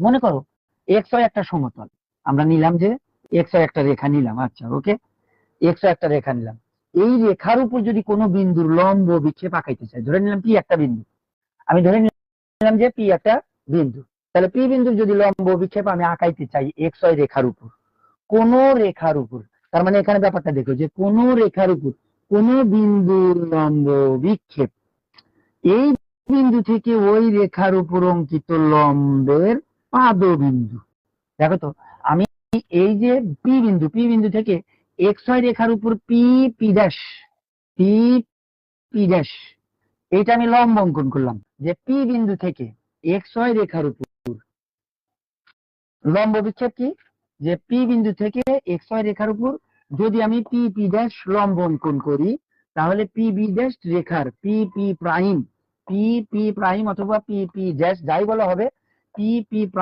মনে করো এক্স একটা সমতল। আমরা নিলাম যে এক্স একটা রেখা নিলাম। আচ্ছা ওকে এক্স একটা রেখা নিলাম। এই রেখার উপর যদি কোনো বিন্দুর লম্ব বিক্ষেপ আঁকাইতে চাই, ধরে নিলাম পি একটা বিন্দু। আমি ধরে নিলাম যে পি একটা বিন্দু। তাহলে পি বিন্দুর যদি লম্ব বিক্ষেপ আমি আঁকাইতে চাই এক্স ওয়াই রেখার উপর, কোন রেখার উপর, তার মানে এখানে ব্যাপারটা দেখো যে কোন রেখার উপর, কোন বিন্দুর লম্ব বিক্ষেপ, এই বিন্দু থেকে ওই রেখার উপর অঙ্কিত লম্বের পাদবিন্দু দেখো তো, আমি এই যে পি বিন্দু পি বিন্দু থেকে এক্স ওয়াই রেখার উপর P P dash P P dash এইটা আমি লম্ব অঙ্কন করলাম। যে পি বিন্দু থেকে এক্স ওয়াই রেখার উপর, লম্ব বিক্ষেপ কি? যে পি বিন্দু থেকে এক্স ওয়াই রেখার উপর, যদি আমি পি পি ড্যাশ লম্ব অঙ্কন করি, তাহলে পি বি ড্যাশ রেখার P P prime P P prime অথবা পি পি ড্যাশ যাই বলা হবে পি পি প্রাইম